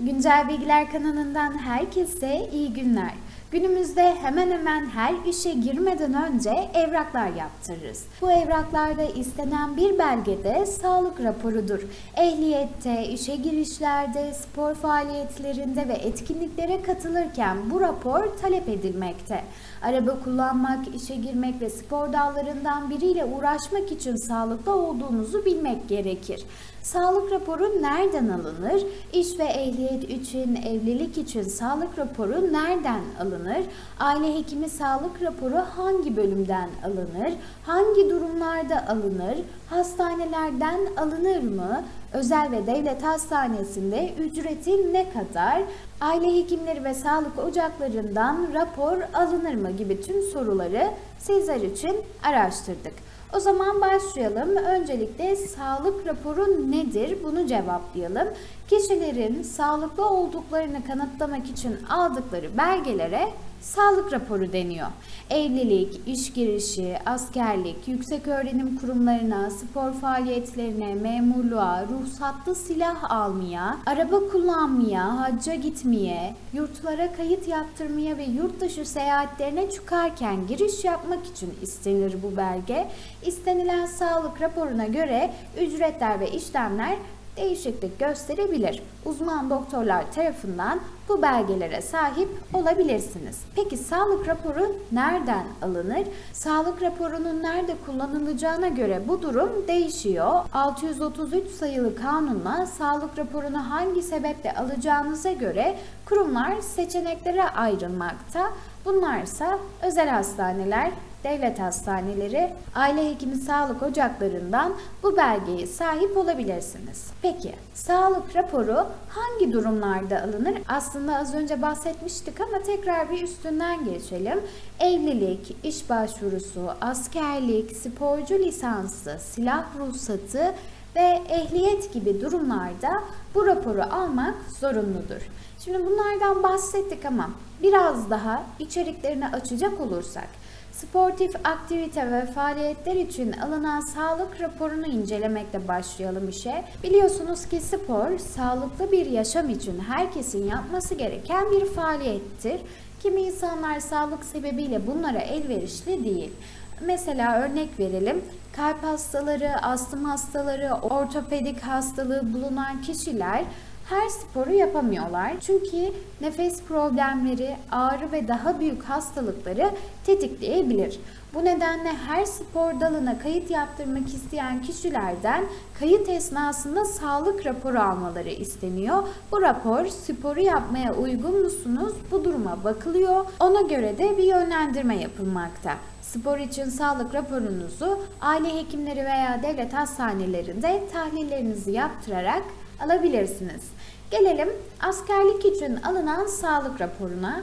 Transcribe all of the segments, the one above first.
Güncel Bilgiler kanalından herkese iyi günler. Günümüzde hemen hemen her işe girmeden önce evraklar yaptırırız. Bu evraklarda istenen bir belgede sağlık raporudur. Ehliyette, işe girişlerde, spor faaliyetlerinde ve etkinliklere katılırken bu rapor talep edilmekte. Araba kullanmak, işe girmek ve spor dallarından biriyle uğraşmak için sağlıklı olduğunuzu bilmek gerekir. Sağlık raporu nereden alınır? İş ve ehliyet için, evlilik için sağlık raporu nereden alınır? Aile hekimi sağlık raporu hangi bölümden alınır? Hangi durumlarda alınır? Hastanelerden alınır mı? Özel ve devlet hastanesinde ücreti ne kadar? Aile hekimleri ve sağlık ocaklarından rapor alınır mı gibi tüm soruları sizler için araştırdık. O zaman başlayalım. Öncelikle sağlık raporu nedir? Bunu cevaplayalım. Kişilerin sağlıklı olduklarını kanıtlamak için aldıkları belgelere sağlık raporu deniyor. Evlilik, iş girişi, askerlik, yüksek öğrenim kurumlarına, spor faaliyetlerine, memurluğa, ruhsatlı silah almaya, araba kullanmaya, hacca gitmeye, yurtlara kayıt yaptırmaya ve yurt dışı seyahatlerine çıkarken giriş yapmak için istenir bu belge. İstenilen sağlık raporuna göre ücretler ve işlemler değişiklik gösterebilir. Uzman doktorlar tarafından bu belgelere sahip olabilirsiniz. Peki sağlık raporu nereden alınır? Sağlık raporunun nerede kullanılacağına göre bu durum değişiyor. 633 sayılı kanunla sağlık raporunu hangi sebeple alacağınıza göre kurumlar seçeneklere ayrılmakta. Bunlarsa özel hastaneler, devlet hastaneleri, aile hekimi sağlık ocaklarından bu belgeye sahip olabilirsiniz. Peki, sağlık raporu hangi durumlarda alınır? Aslında az önce bahsetmiştik ama tekrar bir üstünden geçelim. Evlilik, iş başvurusu, askerlik, sporcu lisansı, silah ruhsatı ve ehliyet gibi durumlarda bu raporu almak zorunludur. Şimdi bunlardan bahsettik ama biraz daha içeriklerini açacak olursak Sportif aktivite ve faaliyetler için alınan sağlık raporunu incelemekle başlayalım işe. Biliyorsunuz ki spor, sağlıklı bir yaşam için herkesin yapması gereken bir faaliyettir. Kimi insanlar sağlık sebebiyle bunlara elverişli değil. Mesela örnek verelim. Kalp hastaları, astım hastaları, ortopedik hastalığı bulunan kişiler her sporu yapamıyorlar. Çünkü nefes problemleri, ağrı ve daha büyük hastalıkları tetikleyebilir. Bu nedenle her spor dalına kayıt yaptırmak isteyen kişilerden kayıt esnasında sağlık raporu almaları isteniyor. Bu rapor sporu yapmaya uygun musunuz? Bu duruma bakılıyor. Ona göre de bir yönlendirme yapılmakta. Spor için sağlık raporunuzu aile hekimleri veya devlet hastanelerinde tahlillerinizi yaptırarak alabilirsiniz. Gelelim askerlik için alınan sağlık raporuna.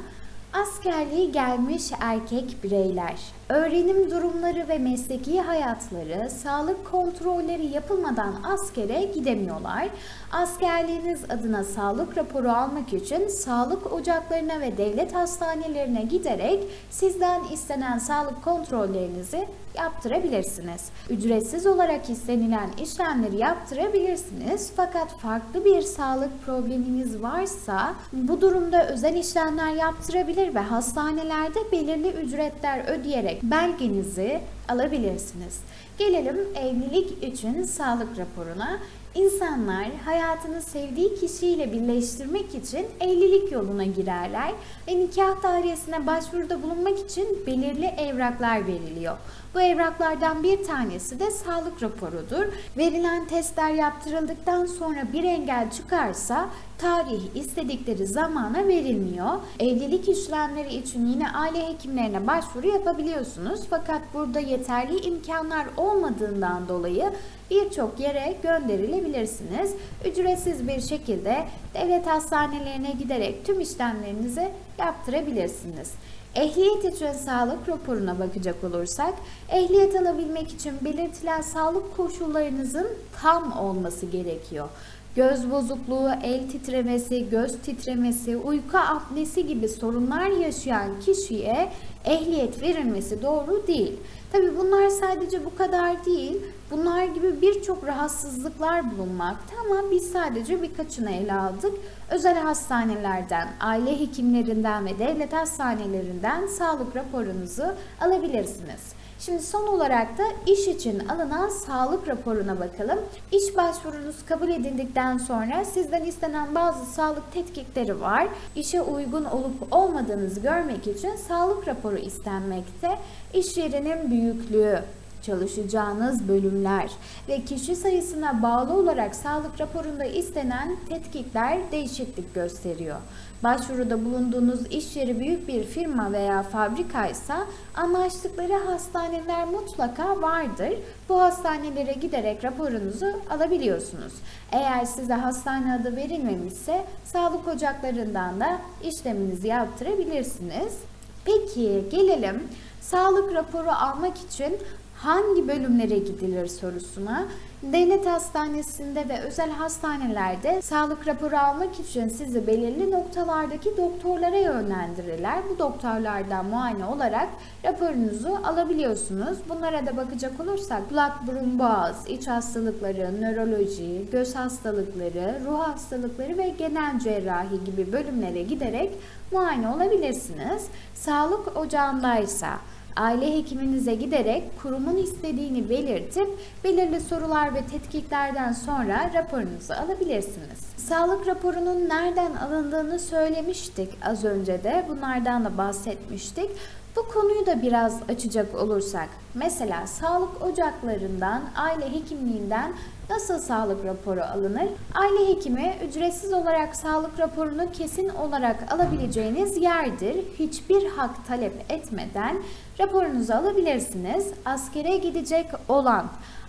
Askerliği gelmiş erkek bireyler, öğrenim durumları ve mesleki hayatları, sağlık kontrolleri yapılmadan askere gidemiyorlar. Askerliğiniz adına sağlık raporu almak için sağlık ocaklarına ve devlet hastanelerine giderek sizden istenen sağlık kontrollerinizi yaptırabilirsiniz. Ücretsiz olarak istenilen işlemleri yaptırabilirsiniz fakat farklı bir sağlık probleminiz varsa bu durumda özel işlemler yaptırabilir ve hastanelerde belirli ücretler ödeyerek belgenizi alabilirsiniz. Gelelim evlilik için sağlık raporuna. İnsanlar hayatını sevdiği kişiyle birleştirmek için evlilik yoluna girerler ve nikah dairesine başvuruda bulunmak için belirli evraklar veriliyor. Bu evraklardan bir tanesi de sağlık raporudur. Verilen testler yaptırıldıktan sonra bir engel çıkarsa tarih istedikleri zamana verilmiyor. Evlilik işlemleri için yine aile hekimlerine başvuru yapabiliyorsunuz. Fakat burada yeterli imkanlar olmadığından dolayı birçok yere gönderilebilirsiniz. Ücretsiz bir şekilde devlet hastanelerine giderek tüm işlemlerinizi yaptırabilirsiniz. Ehliyet için sağlık raporuna bakacak olursak, ehliyet alabilmek için belirtilen sağlık koşullarınızın tam olması gerekiyor. göz bozukluğu, el titremesi, göz titremesi, uyku apnesi gibi sorunlar yaşayan kişiye ehliyet verilmesi doğru değil. Tabi bunlar sadece bu kadar değil. Bunlar gibi birçok rahatsızlıklar bulunmakta ama biz sadece birkaçını ele aldık. Özel hastanelerden, aile hekimlerinden ve devlet hastanelerinden sağlık raporunuzu alabilirsiniz. Şimdi son olarak da iş için alınan sağlık raporuna bakalım. İş başvurunuz kabul edildikten sonra sizden istenen bazı sağlık tetkikleri var. İşe uygun olup olmadığınızı görmek için sağlık raporu istenmekte. İş yerinin büyüklüğü, çalışacağınız bölümler ve kişi sayısına bağlı olarak sağlık raporunda istenen tetkikler değişiklik gösteriyor. Başvuruda bulunduğunuz iş yeri büyük bir firma veya fabrikaysa anlaştıkları hastaneler mutlaka vardır. Bu hastanelere giderek raporunuzu alabiliyorsunuz. Eğer size hastane adı verilmemişse sağlık ocaklarından da işleminizi yaptırabilirsiniz. Peki gelelim sağlık raporu almak için hangi bölümlere gidilir sorusuna. Devlet hastanesinde ve özel hastanelerde sağlık raporu almak için sizi belirli noktalardaki doktorlara yönlendirirler. Bu doktorlardan muayene olarak raporunuzu alabiliyorsunuz. Bunlara da bakacak olursak kulak, burun, boğaz, iç hastalıkları, nöroloji, göz hastalıkları, ruh hastalıkları ve genel cerrahi gibi bölümlere giderek muayene olabilirsiniz. Sağlık ocağındaysa aile hekiminize giderek kurumun istediğini belirtip belirli sorular ve tetkiklerden sonra raporunuzu alabilirsiniz. Sağlık raporunun nereden alındığını söylemiştik az önce de bunlardan da bahsetmiştik. Bu konuyu da biraz açacak olursak, mesela sağlık ocaklarından, aile hekimliğinden nasıl sağlık raporu alınır? Aile hekimi ücretsiz olarak sağlık raporunu kesin olarak alabileceğiniz yerdir. Hiçbir hak talep etmeden raporunuzu alabilirsiniz. Askere gidecek olan,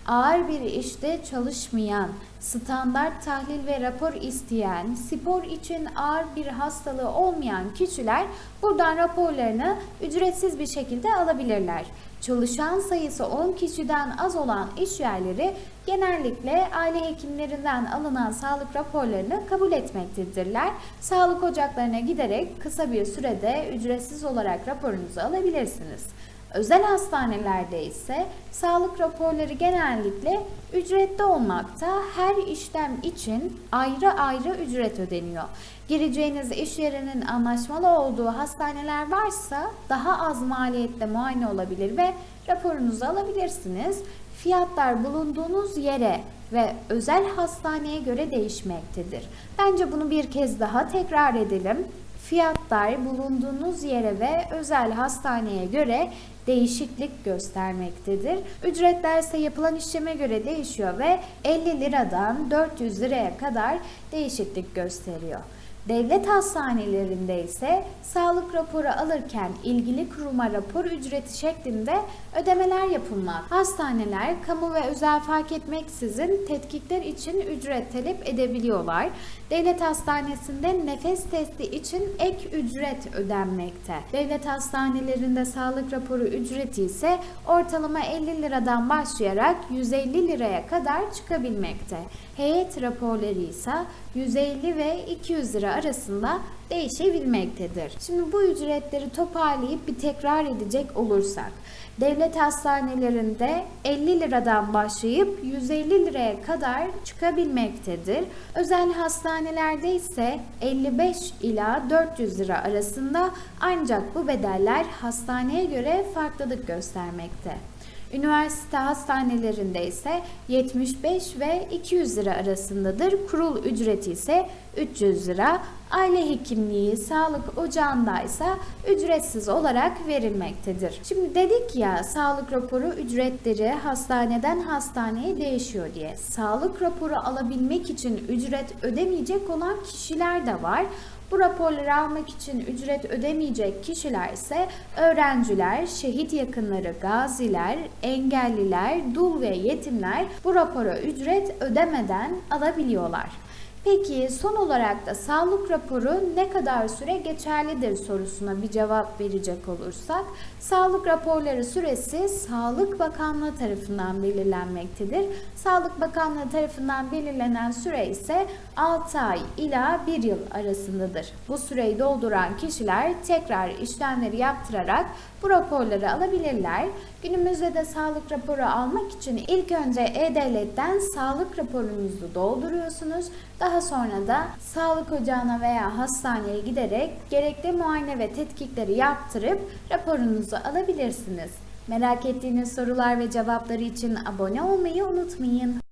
ağır bir işte çalışmayan, standart tahlil ve rapor isteyen, spor için ağır bir hastalığı olmayan kişiler buradan raporlarını ücretsiz bir şekilde alabilirler. Çalışan sayısı 10 kişiden az olan iş yerleri genellikle aile hekimlerinden alınan sağlık raporlarını kabul etmektedirler. Sağlık ocaklarına giderek kısa bir sürede ücretsiz olarak raporunuzu alabilirsiniz. Özel hastanelerde ise sağlık raporları genellikle ücretli olmakta. Her işlem için ayrı ayrı ücret ödeniyor. Gireceğiniz iş yerinin anlaşmalı olduğu hastaneler varsa daha az maliyetle muayene olabilir ve raporunuzu alabilirsiniz. Fiyatlar bulunduğunuz yere ve özel hastaneye göre değişmektedir. Bence bunu bir kez daha tekrar edelim. Fiyatlar bulunduğunuz yere ve özel hastaneye göre değişiklik göstermektedir. Ücretler ise yapılan işleme göre değişiyor ve 50 liradan 400 liraya kadar değişiklik gösteriyor. Devlet hastanelerinde ise sağlık raporu alırken ilgili kuruma rapor ücreti şeklinde ödemeler yapılmak. Hastaneler kamu ve özel fark etmeksizin tetkikler için ücret talep edebiliyorlar. Devlet hastanesinde nefes testi için ek ücret ödenmekte. Devlet hastanelerinde sağlık raporu ücreti ise ortalama 50 liradan başlayarak 150 liraya kadar çıkabilmekte. Heyet raporları ise 150 ve 200 lira arasında değişebilmektedir. Şimdi bu ücretleri toparlayıp bir tekrar edecek olursak Devlet hastanelerinde 50 liradan başlayıp 150 liraya kadar çıkabilmektedir. Özel hastanelerde ise 55 ila 400 lira arasında ancak bu bedeller hastaneye göre farklılık göstermekte. Üniversite hastanelerinde ise 75 ve 200 lira arasındadır. Kurul ücreti ise 300 lira. Aile hekimliği, sağlık ocağında ise ücretsiz olarak verilmektedir. Şimdi dedik ya sağlık raporu ücretleri hastaneden hastaneye değişiyor diye. Sağlık raporu alabilmek için ücret ödemeyecek olan kişiler de var. Bu raporları almak için ücret ödemeyecek kişiler ise öğrenciler, şehit yakınları, gaziler, engelliler, dul ve yetimler bu rapora ücret ödemeden alabiliyorlar. Peki son olarak da sağlık raporu ne kadar süre geçerlidir sorusuna bir cevap verecek olursak, sağlık raporları süresi Sağlık Bakanlığı tarafından belirlenmektedir. Sağlık Bakanlığı tarafından belirlenen süre ise 6 ay ila 1 yıl arasındadır. Bu süreyi dolduran kişiler tekrar işlemleri yaptırarak bu raporları alabilirler. Günümüzde de sağlık raporu almak için ilk önce E-Devlet'ten sağlık raporunuzu dolduruyorsunuz. Daha sonra da sağlık ocağına veya hastaneye giderek gerekli muayene ve tetkikleri yaptırıp raporunuzu alabilirsiniz. Merak ettiğiniz sorular ve cevapları için abone olmayı unutmayın.